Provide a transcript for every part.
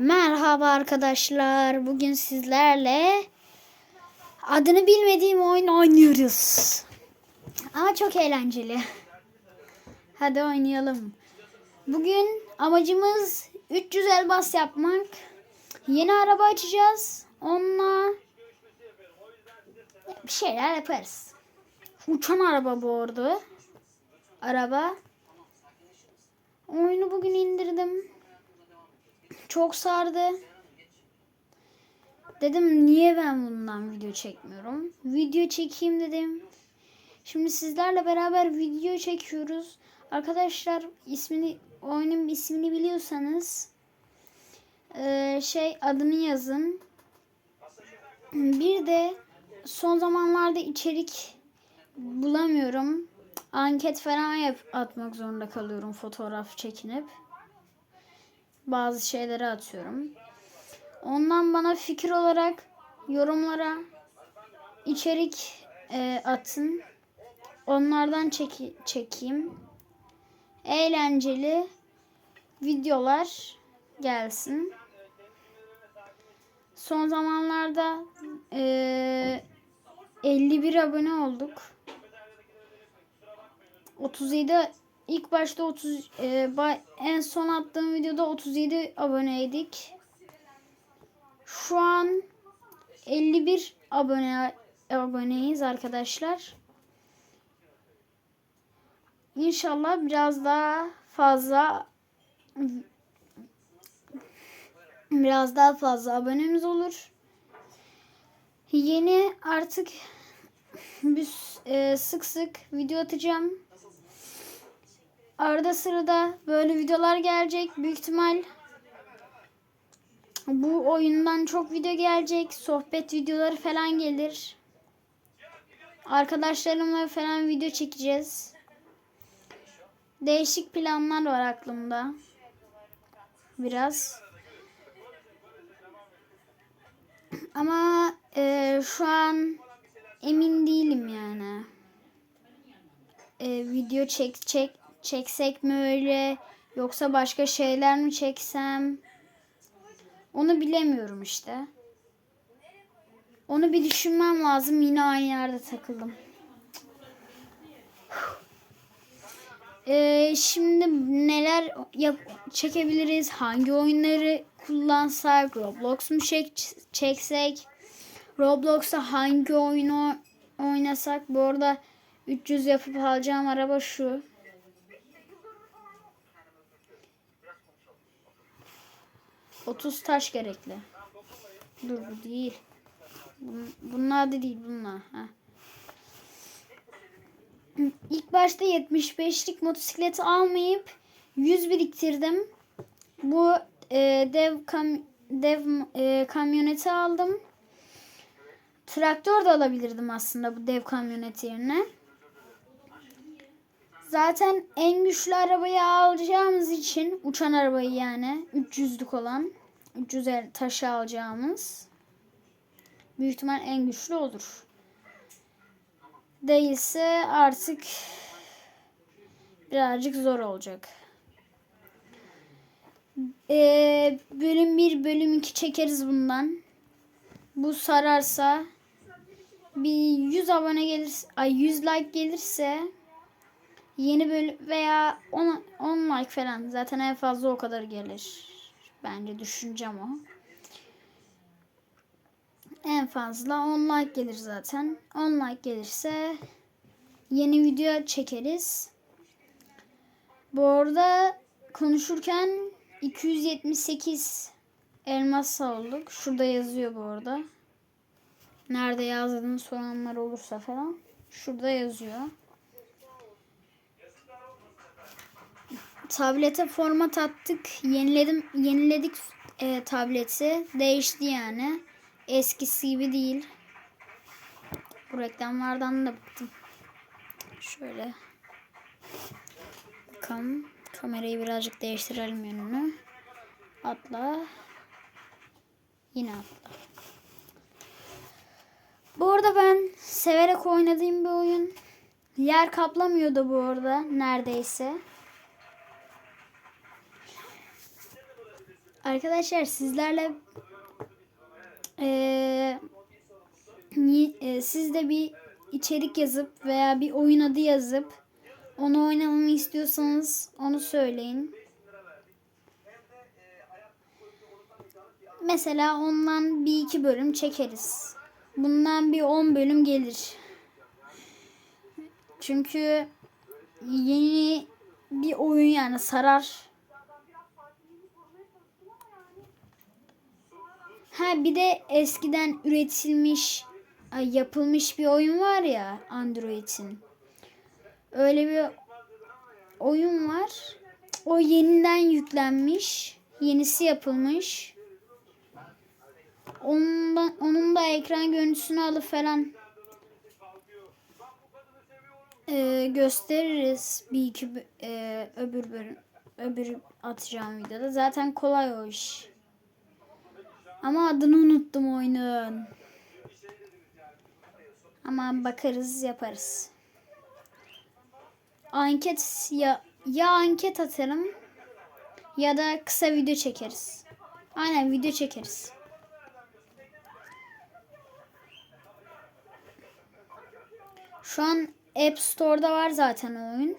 Merhaba arkadaşlar. Bugün sizlerle adını bilmediğim oyun oynuyoruz. Ama çok eğlenceli. Hadi oynayalım. Bugün amacımız 300 elmas yapmak. Yeni araba açacağız. Onunla bir şeyler yaparız. Uçan araba bu arada. Araba. Oyunu bugün indirdim. Çok sardı. Dedim niye ben bundan video çekmiyorum? Video çekeyim dedim. Şimdi sizlerle beraber video çekiyoruz. Arkadaşlar ismini oyunun ismini biliyorsanız eee, şey adını yazın. Bir de son zamanlarda içerik bulamıyorum. Anket falan yap atmak zorunda kalıyorum fotoğraf çekinip bazı şeyleri atıyorum. Ondan bana fikir olarak yorumlara içerik e, atın. Onlardan çeki, çekeyim. Eğlenceli videolar gelsin. Son zamanlarda e, 51 abone olduk. 37 ilk başta 30 e, ba- en son attığım videoda 37 aboneydik. Şu an 51 abone aboneyiz arkadaşlar. İnşallah biraz daha fazla biraz daha fazla abonemiz olur. Yeni artık bir, e, sık sık video atacağım. Arada sırada böyle videolar gelecek. Büyük ihtimal bu oyundan çok video gelecek. Sohbet videoları falan gelir. Arkadaşlarımla falan video çekeceğiz. Değişik planlar var aklımda. Biraz. Ama e, şu an emin değilim yani. E, video çek çek çeksek mi öyle yoksa başka şeyler mi çeksem onu bilemiyorum işte. Onu bir düşünmem lazım. Yine aynı yerde takıldım. Ee, şimdi neler yap çekebiliriz? Hangi oyunları kullansak? Roblox mu çek çeksek? Roblox'ta hangi oyunu oynasak? Bu arada 300 yapıp alacağım araba şu. Otuz taş gerekli. Dur bu değil. Bun- Bunlar da değil bunlar. Ha. İlk başta 75'lik motosikleti almayıp 100 biriktirdim. Bu e, dev kam dev e, kamyoneti aldım. Traktör de alabilirdim aslında bu dev kamyonet yerine. Zaten en güçlü arabayı alacağımız için uçan arabayı yani 300'lük olan 300 el taşı alacağımız büyük ihtimal en güçlü olur. Değilse artık birazcık zor olacak. Ee, bölüm 1 bölüm 2 çekeriz bundan. Bu sararsa bir 100 abone gelirse ay 100 like gelirse yeni bölüm veya 10, 10 like falan zaten en fazla o kadar gelir. Bence düşüncem o. En fazla 10 like gelir zaten. 10 like gelirse yeni video çekeriz. Bu arada konuşurken 278 elmas olduk. Şurada yazıyor bu arada. Nerede yazdığını soranlar olursa falan. Şurada yazıyor. Tablete format attık. Yeniledim, yeniledik e, tableti. Değişti yani. Eskisi gibi değil. Bu reklamlardan da bıktım. Şöyle. Bakalım. Kamerayı birazcık değiştirelim yönünü. Atla. Yine atla. Bu arada ben severek oynadığım bir oyun. Yer kaplamıyordu bu arada neredeyse. Arkadaşlar sizlerle ni- eee, siz de bir içerik yazıp veya bir oyun adı yazıp onu oynamamı istiyorsanız onu söyleyin. Mesela ondan bir iki bölüm çekeriz. Bundan bir 10 bölüm gelir. Çünkü yeni bir oyun yani sarar. Ha bir de eskiden üretilmiş, yapılmış bir oyun var ya Android'in. Öyle bir oyun var. O yeniden yüklenmiş, yenisi yapılmış. Onun da, onun da ekran görüntüsünü alıp falan e, gösteririz bir iki e, öbür bölüm öbür atacağım videoda. Zaten kolay o iş. Ama adını unuttum oyunun. Ama bakarız yaparız. Anket ya ya anket atarım ya da kısa video çekeriz. Aynen video çekeriz. Şu an App Store'da var zaten oyun.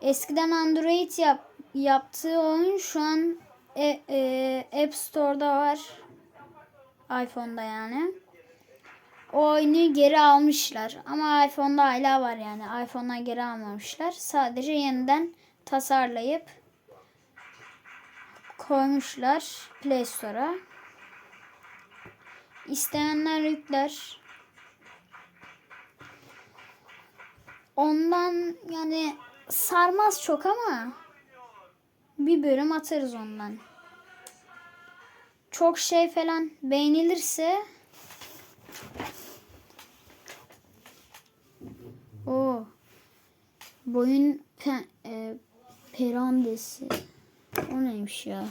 Eskiden Android yap, yaptığı oyun şu an e, e, App Store'da var. iPhone'da yani. O oyunu geri almışlar. Ama iPhone'da hala var yani. iPhone'dan geri almamışlar. Sadece yeniden tasarlayıp koymuşlar Play Store'a. İsteyenler yükler. Ondan yani sarmaz çok ama bir bölüm atarız ondan. Çok şey falan beğenilirse o boyun pe, e, perandesi o neymiş ya?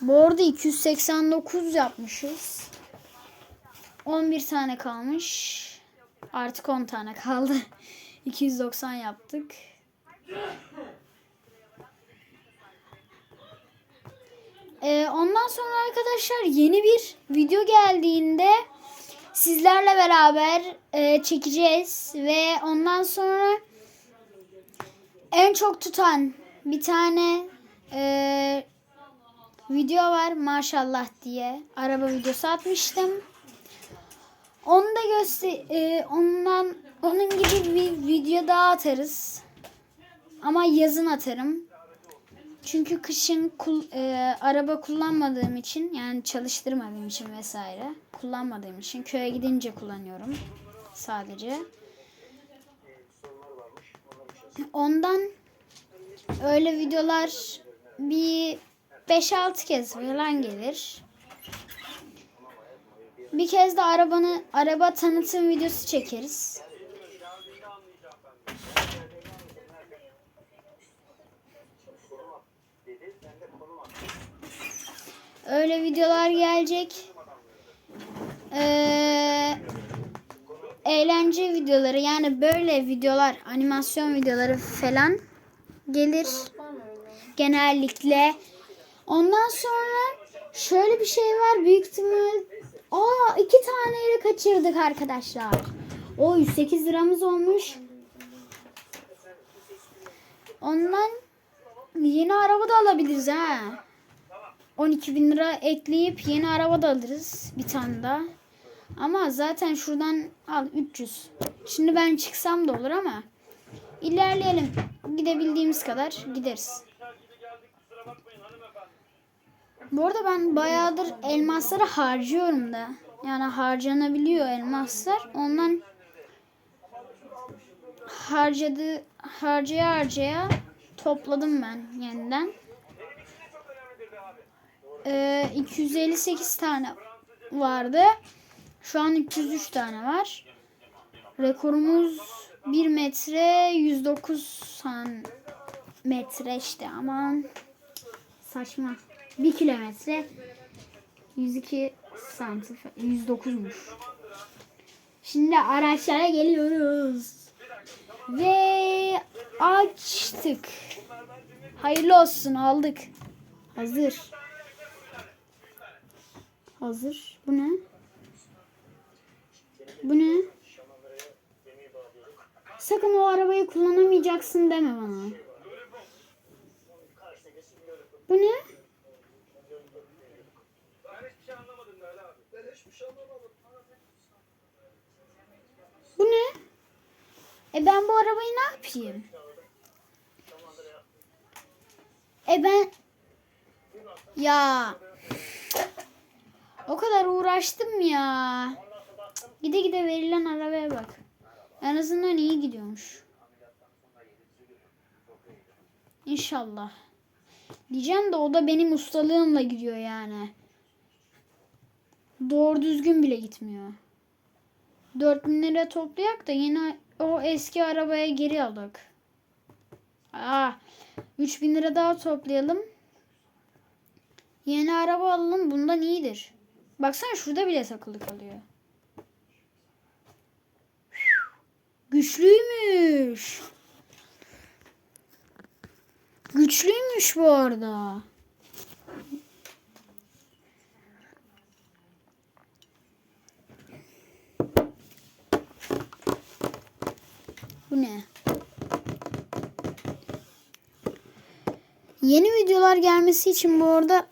Bu arada 289 yapmışız. 11 tane kalmış. Artık 10 tane kaldı. 290 yaptık. Ee, ondan sonra arkadaşlar yeni bir video geldiğinde sizlerle beraber e, çekeceğiz ve ondan sonra en çok tutan bir tane e, video var maşallah diye araba videosu atmıştım. Onu da göster e, ondan onun gibi bir video daha atarız. Ama yazın atarım. Çünkü kışın kul, e, araba kullanmadığım için yani çalıştırmadığım için vesaire kullanmadığım için köye gidince kullanıyorum sadece. Ondan öyle videolar bir 5-6 kez falan gelir. Bir kez de arabanı araba tanıtım videosu çekeriz. Öyle videolar gelecek. Ee, eğlence videoları yani böyle videolar, animasyon videoları falan gelir genellikle. Ondan sonra şöyle bir şey var büyük ihtimal. Aa iki taneyle kaçırdık arkadaşlar. O 108 liramız olmuş. Ondan yeni araba da alabiliriz ha. 12 bin lira ekleyip yeni araba da alırız bir tane daha. Ama zaten şuradan al 300. Şimdi ben çıksam da olur ama ilerleyelim. Gidebildiğimiz kadar gideriz. Bu arada ben bayağıdır elmasları harcıyorum da. Yani harcanabiliyor elmaslar. Ondan harcadı harcaya harcaya topladım ben yeniden. Ee, 258 tane vardı. Şu an 303 tane var. Rekorumuz 1 metre 109 santimetre işte aman saçma. 1 kilometre 102 santim 109'muş. Şimdi araçlara geliyoruz. Ve açtık. Hayırlı olsun aldık. Hazır. Hazır. Bu ne? Bu ne? Sakın o arabayı kullanamayacaksın deme bana. Bu ne? Bu ne? E ben bu arabayı ne yapayım? E ben ya o kadar uğraştım ya. Gide gide verilen arabaya bak. En azından iyi gidiyormuş. İnşallah. Diyeceğim de o da benim ustalığımla gidiyor yani. Doğru düzgün bile gitmiyor. 4000 lira toplayak da yine o eski arabaya geri alak. Aa, 3000 lira daha toplayalım. Yeni araba alalım bundan iyidir. Baksana şurada bile takılı kalıyor. Güçlüymüş. Güçlüymüş bu arada. Bu ne? Yeni videolar gelmesi için bu arada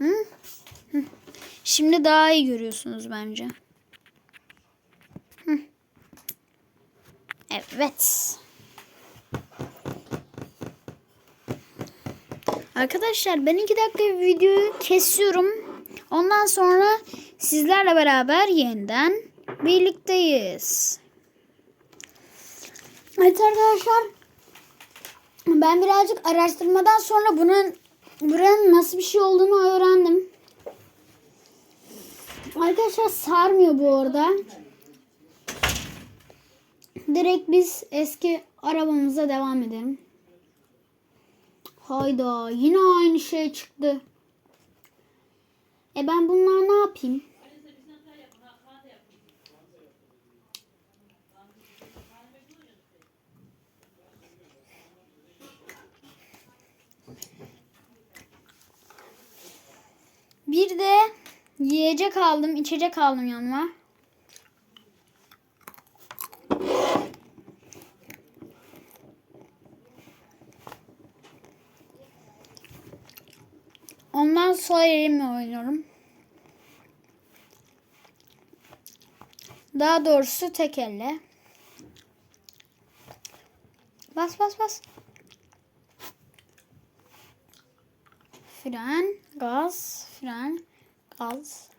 Hı? Hı. Şimdi daha iyi görüyorsunuz bence. Evet. Arkadaşlar ben iki dakika videoyu kesiyorum. Ondan sonra sizlerle beraber yeniden birlikteyiz. Evet arkadaşlar. Ben birazcık araştırmadan sonra bunun buranın nasıl bir şey olduğunu öğrendim. Arkadaşlar sarmıyor bu arada. Direkt biz eski arabamıza devam edelim. Hayda yine aynı şey çıktı. E ben bunlar ne yapayım? Bir de yiyecek aldım, içecek aldım yanıma. Ondan sonra elimle oynuyorum. Daha doğrusu tek elle. Bas bas bas. Fren, gaz, fren, gaz.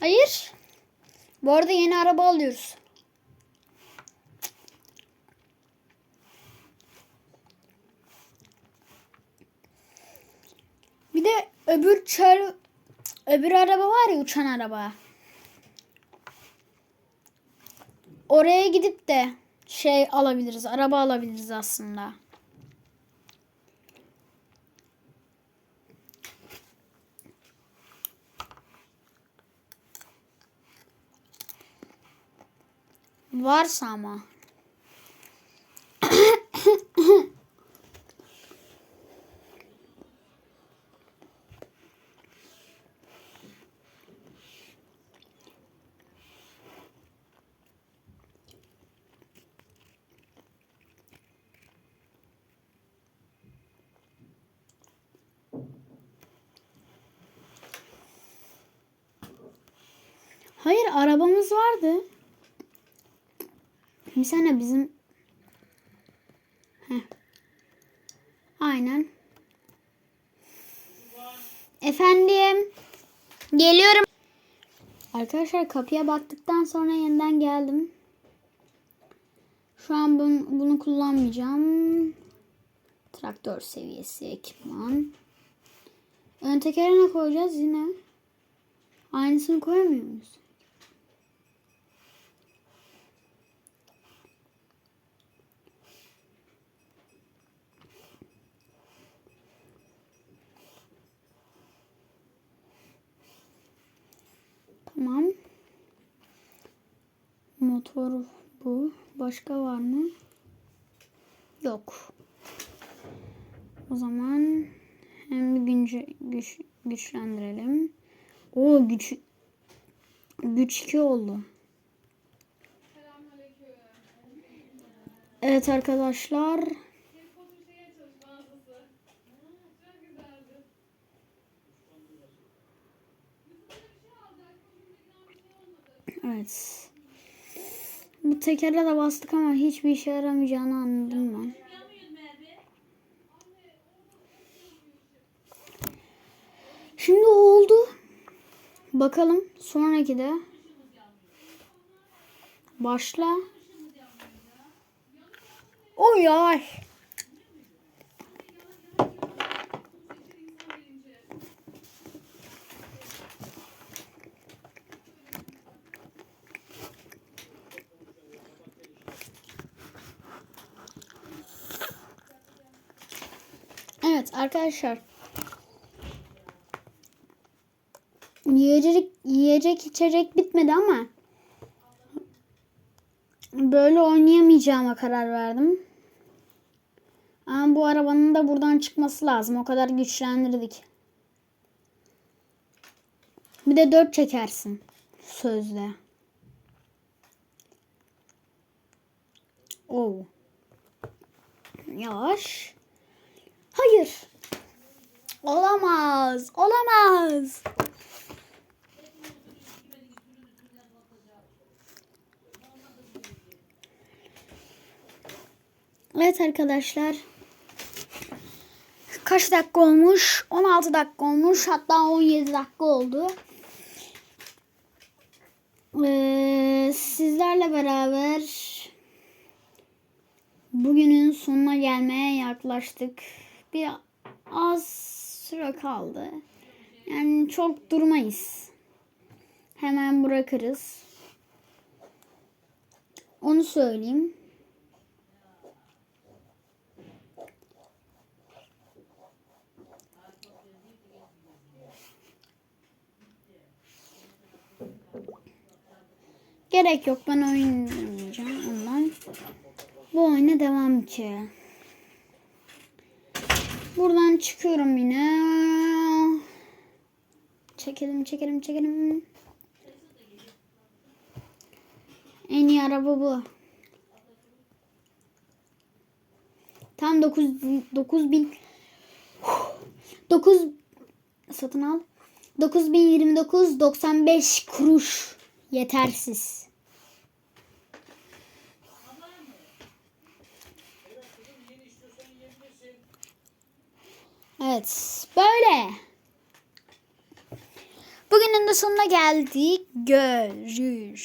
Hayır. Bu arada yeni araba alıyoruz. Bir de öbür çar öbür araba var ya uçan araba. Oraya gidip de şey alabiliriz. Araba alabiliriz aslında. Varsa ama. Hayır arabamız vardı. Bir sene bizim Heh. Aynen. Efendim. Geliyorum. Arkadaşlar kapıya baktıktan sonra yeniden geldim. Şu an bunu, bunu kullanmayacağım. Traktör seviyesi ekipman. Ön tekere ne koyacağız yine? Aynısını koyamıyor muyuz? Motor bu. Başka var mı? Yok. O zaman hem bir güncü, güç, güçlendirelim. O güç güç 2 oldu. Evet arkadaşlar. Evet. Tekere de bastık ama hiçbir işe yaramayacağını anladım ben. Şimdi oldu. Bakalım sonraki de. Başla. Oy ay. Evet arkadaşlar. Yiyecek, yiyecek içecek bitmedi ama böyle oynayamayacağıma karar verdim. Ama bu arabanın da buradan çıkması lazım. O kadar güçlendirdik. Bir de dört çekersin. Sözde. Oo. Yavaş. Hayır. Olamaz. Olamaz. Evet arkadaşlar. Kaç dakika olmuş? 16 dakika olmuş. Hatta 17 dakika oldu. Ee, sizlerle beraber bugünün sonuna gelmeye yaklaştık. Bir az süre kaldı. Yani çok durmayız. Hemen bırakırız. Onu söyleyeyim. Gerek yok ben oynamayacağım ondan. Bu oyuna devam ki. Buradan çıkıyorum yine. Çekelim çekelim çekelim. En iyi araba bu. Tam 9 9000 9 satın al. 9029 95 kuruş yetersiz. Evet, böyle. Bugünün de sonuna geldik. Görüşürüz.